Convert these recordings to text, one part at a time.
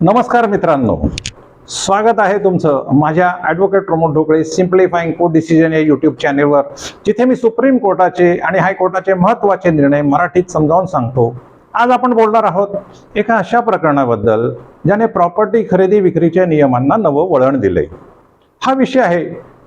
नमस्कार मित्रांनो. स्वागत आहे तुमचं माझ्या advocate Pramod Dhokale simplifying court decision या यूट्यूब चॅनेलवर जिथे मी सुप्रीम कोर्टाचे आणि हायकोर्टाचे महत्त्वाचे निर्णय मराठीत समजावून सांगतो. आज आपण बोलणार आहोत एका अशा प्रकरणाबद्दल ज्याने प्रॉपर्टी खरेदी विक्रीच्या नियमांना नवं वळण दिले हा विषय आहे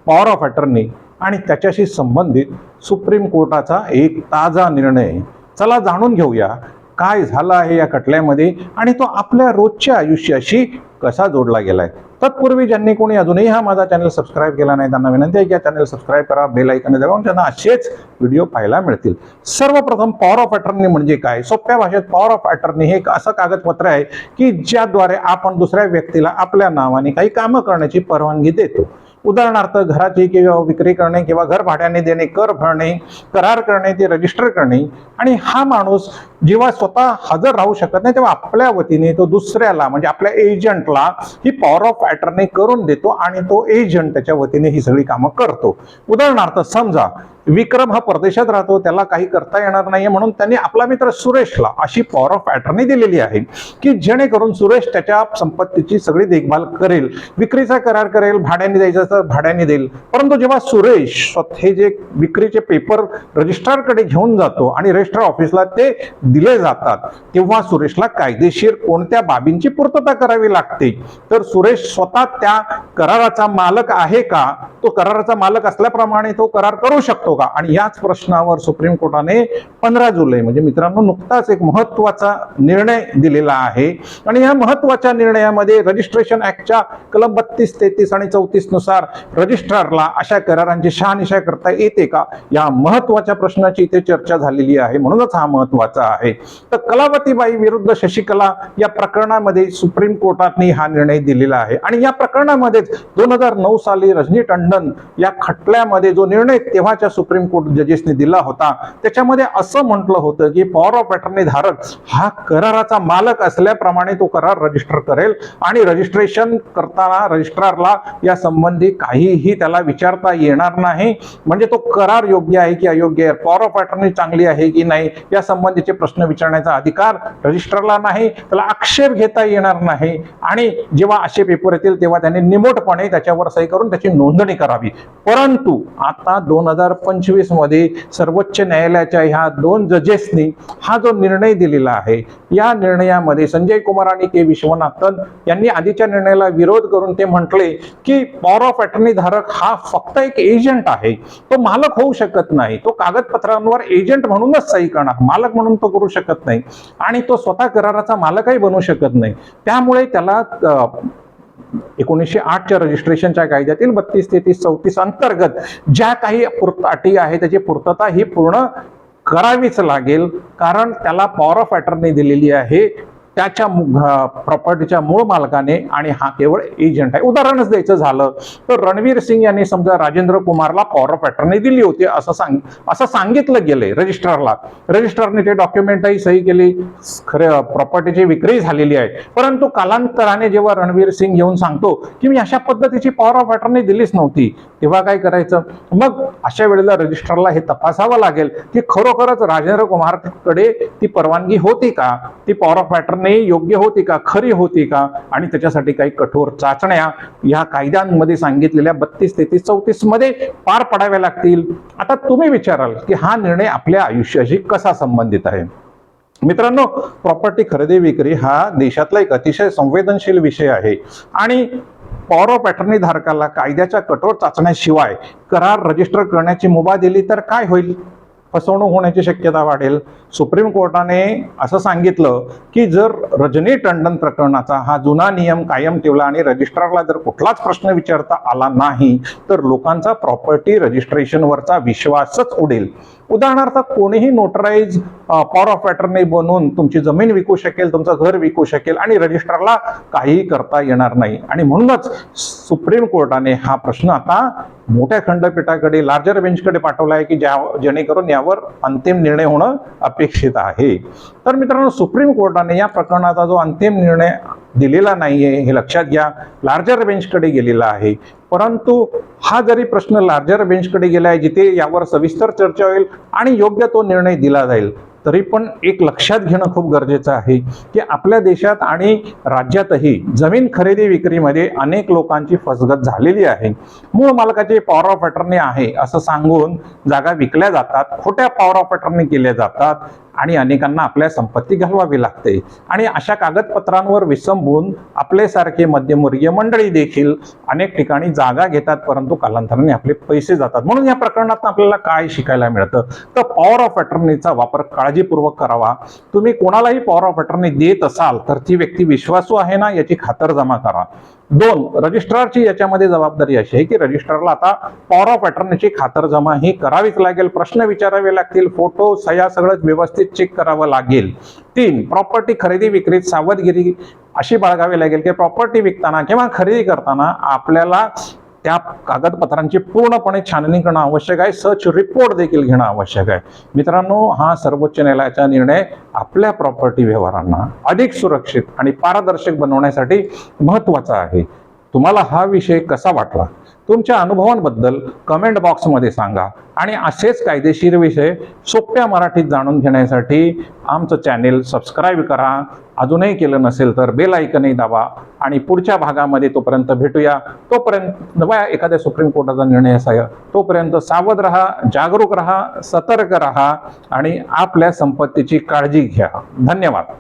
पॉवर ऑफ अटर्नी आणि त्याच्याशी संबंधित सुप्रीम कोर्टाचा एक ताजा निर्णय. चला जाणून घेऊया काय झालं आहे या खटल्यामध्ये आणि तो आपल्या रोजच्या आयुष्याशी कसा जोडला गेलाय? तत्पूर्वी ज्यांनी कोणी अजूनही हा माझा चॅनल सबस्क्राईब केला नाही त्यांना विनंती आहे की या चॅनल सबस्क्राईब करा बेल ऐकन दाबा त्यांना असेच व्हिडिओ पाहायला मिळतील. सर्वप्रथम पॉवर ऑफ अटर्नी म्हणजे काय? सोप्या भाषेत पॉवर ऑफ अटर्नी हे एक असं कागदपत्र आहे की ज्याद्वारे आपण दुसऱ्या व्यक्तीला आपल्या नावाने काही कामं करण्याची परवानगी देतो. उदाहरणार्थ घराची किंवा विक्री करणे किंवा घर भाड्याने देणे कर भरणे करार करणे ते रजिस्टर करणे. आणि हा माणूस जेव्हा स्वतः हजर राहू शकत नाही तेव्हा आपल्या वतीने तो दुसऱ्याला म्हणजे आपल्या एजंटला ही पॉवर ऑफ अटर्नी करून देतो आणि तो एजंट त्याच्या वतीने ही सगळी कामं करतो. उदाहरणार्थ समजा विक्रम हा परदेशात राहतो त्याला काही करता येणार नाहीये म्हणून त्यांनी आपला मित्र सुरेशला अशी पॉवर ऑफ अटर्नी दिलेली आहे की जेणेकरून सुरेश त्याच्या संपत्तीची सगळी देखभाल करेल विक्रीचा करार करेल भाड्याने द्यायचं तर भाड्याने देईल. परंतु जेव्हा सुरेश हे जे विक्रीचे पेपर रजिस्ट्रारकडे घेऊन जातो आणि रजिस्ट्रार ऑफिसला ते दिले जातात तेव्हा सुरेशला कायदेशीर कोणत्या बाबींची पूर्तता करावी लागते? तर सुरेश स्वतः त्या कराराचा मालक आहे का? तो कराराचा मालक असल्याप्रमाणे तो करार करू शकतो. का आणि याच प्रश्नावर सुप्रीम कोर्टाने पंधरा जुलै म्हणजे मित्रांनो नुकताच एक महत्त्वाचा निर्णय दिलेला आहे. आणि या महत्त्वाच्या निर्णयामध्ये रजिस्ट्रेशन ऍक्टच्या कलम बत्तीस तेहतीस आणि चौतीसनुसार रजिस्ट्रारला अशा करारांची शहानिशा करता येते का? या महत्त्वाच्या प्रश्नाची इथे चर्चा झालेली आहे. म्हणूनच हा महत्त्वाचा आहे. तर कलावतीबाई विरुद्ध शशिकला या प्रकरणामध्ये सुप्रीम कोर्टाने हा निर्णय दिलेला आहे. आणि या प्रकरणामध्येच दोन हजार नऊ साली रजनी टंडन या खटल्यामध्ये जो निर्णय तेव्हाच्या सुप्रीम कोर्ट जजेसने दिला होता. त्याच्यामध्ये असं म्हटलं होतं की पॉवर ऑफ अटर्नी धारक हा कराराचा मालक असल्याप्रमाणे तो करार रजिस्टर करेल आणि रजिस्ट्रेशन करताना रजिस्ट्रारला या संबंधी काहीही त्याला विचारता येणार नाही. म्हणजे तो करार योग्य आहे की अयोग्य आहे? पॉवर ऑफ अटर्नी चांगली आहे की नाही? या संबंधीचे प्रश्न विचारण्याचा अधिकार रजिस्ट्रारला नाही. त्याला आक्षेप घेता येणार नाही. आणि जेव्हा असे पेपर येतील तेव्हा त्याने निमोटपणे त्याच्यावर सही करून त्याची नोंदणी करावी. परंतु आता दोन हजार पंचवीसमध्ये सर्वोच्च न्यायालयाच्या ह्या दोन जजेसनी हा जो निर्णय दिलेला आहे या निर्णयामध्ये संजय कुमार आणि के विश्वनाथन यांनी आधीच्या निर्णयाला विरोध करून ते म्हटले की पॉवर ऑफ अटर्नी धारक हा फक्त एक एजंट आहे तो मालक होऊ शकत नाही तो कागदपत्रांवर एजंट म्हणूनच सही करणार मालक म्हणून तो करू शकत नाही आणि तो स्वतः कराराचा मालकही बनू शकत नाही. त्यामुळे त्याला एकोणीसशे आठच्या रजिस्ट्रेशनच्या कायद्यातील बत्तीस तेहतीस चौतीस अंतर्गत ज्या काही पूर्त अटी आहे त्याची पूर्तता ही पूर्ण करावीच लागेल. कारण त्याला पॉवर ऑफ अटर्नी दिलेली आहे. त्याच्या प्रॉपर्टीच्या मूळ मालकाने आणि हा केवळ एजंट आहे. उदाहरणच द्यायचं झालं तर रणवीर सिंग यांनी समजा राजेंद्र कुमारला पॉवर ऑफ अटर्नी दिली होती असं सांग असं सांगितलं गेलंय रजिस्ट्रारला रजिस्ट्रारने ते डॉक्युमेंटही सही केली. खरे प्रॉपर्टीची विक्री झालेली आहे. परंतु कालांतराने जेव्हा रणवीर सिंग येऊन सांगतो की मी अशा पद्धतीची पॉवर ऑफ अटर्नी दिलीच नव्हती तेव्हा काय करायचं? मग अशा वेळेला रजिस्ट्रारला हे तपासावं लागेल की खरोखरच राजेंद्र कुमारकडे ती परवानगी होती का? ती पॉवर ऑफ अटर्नी योग्य होती का खरी होती का आणि त्याच्यासाठी काही कठोर चाचण्या या कायद्यांमध्ये सांगितलेल्या बत्तीस तेहतीस चौतीसमध्ये पार पडाव्या लागतील. आता तुम्ही विचाराल की हा निर्णय आपल्या आयुष्याशी कसा संबंधित आहे? मित्रांनो प्रॉपर्टी खरेदी विक्री हा देशातला एक अतिशय संवेदनशील विषय आहे. आणि पॉवर ऑफ अटर्नी धारकाला कायद्याच्या कठोर चाचण्याशिवाय करार रजिस्टर करण्याची मुभा दिली तर काय होईल? फसवणूक होण्याची शक्यता वाढेल. सुप्रीम कोर्टाने असं सांगितलं की जर रजनी टंडन प्रकरणाचा हा जुना नियम कायम ठेवला आणि रजिस्ट्रारला जर कुठलाच प्रश्न विचारता आला नाही तर लोकांचा प्रॉपर्टी रजिस्ट्रेशनवरचा विश्वासच उडेल. उदाहरणार्थ कोणीही नोटराईज पॉवर ऑफ अटर्नी बनवून तुमची जमीन विकू शकेल तुमचं घर विकू शकेल आणि रजिस्ट्रारला काहीही करता येणार नाही. आणि म्हणूनच सुप्रीम कोर्टाने हा प्रश्न आता मोठ्या खंडपीठाकडे लार्जर बेंचकडे पाठवला आहे की ज्या जेणेकरून यावर अंतिम निर्णय होणं अपेक्षित आहे. तर मित्रांनो सुप्रीम कोर्टाने या प्रकरणाचा जो अंतिम निर्णय दिलेला नाही आहे हे लक्षात घ्या लार्जर बेंचकडे गेलेला आहे. परंतु हा जरी प्रश्न लार्जर बेंचकडे गेला आहे जिथे यावर सविस्तर चर्चा होईल आणि योग्य तो निर्णय दिला जाईल तरी पण एक लक्षात घेणं खूप गरजेचं आहे की आपल्या देशात आणि राज्यातही जमीन खरेदी विक्रीमध्ये अनेक लोकांची फसगत झालेली आहे. मूळ मालकाचे पॉवर ऑफ अटर्नी आहे असं सांगून जागा विकल्या जातात खोट्या पॉवर ऑफ अटर्नी केल्या जातात. आणि अनेकांना आपल्या संपत्ती घालवावी लागते. आणि अशा कागदपत्रांवर विसंबून आपल्यासारखे मध्यमवर्गीय मंडळी देखील अनेक ठिकाणी जागा घेतात परंतु कालांतराने आपले पैसे जातात. म्हणून या प्रकरणात आपल्याला काय शिकायला मिळतं? तर पॉवर ऑफ अटर्नीचा वापर काळजीपूर्वक करावा. तुम्ही कोणालाही पॉवर ऑफ अटर्नी देत असाल तर ती व्यक्ती विश्वासू आहे ना याची खातरजमा करा. दोन रजिस्ट्रारची याच्यामध्ये जबाबदारी अशी आहे की रजिस्ट्रारला आता पॉवर ऑफ अटर्नीची खातरजमा ही करावीच लागेल. प्रश्न विचारावे लागतील फोटो सह्या सगळं व्यवस्थित चेक करावं लागेल. तीन प्रॉपर्टी खरेदी विक्रीत सावधगिरी अशी बाळगावी लागेल की प्रॉपर्टी विकताना किंवा खरेदी करताना आपल्याला त्या कागदपत्रांची पूर्णपणे छाननी करणं आवश्यक आहे. सर्च रिपोर्ट देखील घेणं आवश्यक आहे. मित्रांनो हा सर्वोच्च न्यायालयाचा निर्णय आपल्या प्रॉपर्टी व्यवहारांना अधिक सुरक्षित आणि पारदर्शक बनवण्यासाठी महत्त्वाचा आहे. तुम्हाला हा विषय कसा वाटला? तुमच्या अनुभवांबद्दल कमेंट बॉक्समध्ये सांगा. आणि असेच कायदेशीर विषय सोप्या मराठीत जाणून घेण्यासाठी आमचं चॅनेल सबस्क्राईब करा. अजूनही केलं नसेल तर बेल ऐकनही दाबा. आणि पुढच्या भागामध्ये तोपर्यंत भेटूया. तोपर्यंत नव्या एखाद्या सुप्रीम कोर्टाचा निर्णय असाय तोपर्यंत सावध राहा जागरूक राहा सतर्क राहा आणि आपल्या संपत्तीची काळजी घ्या. धन्यवाद.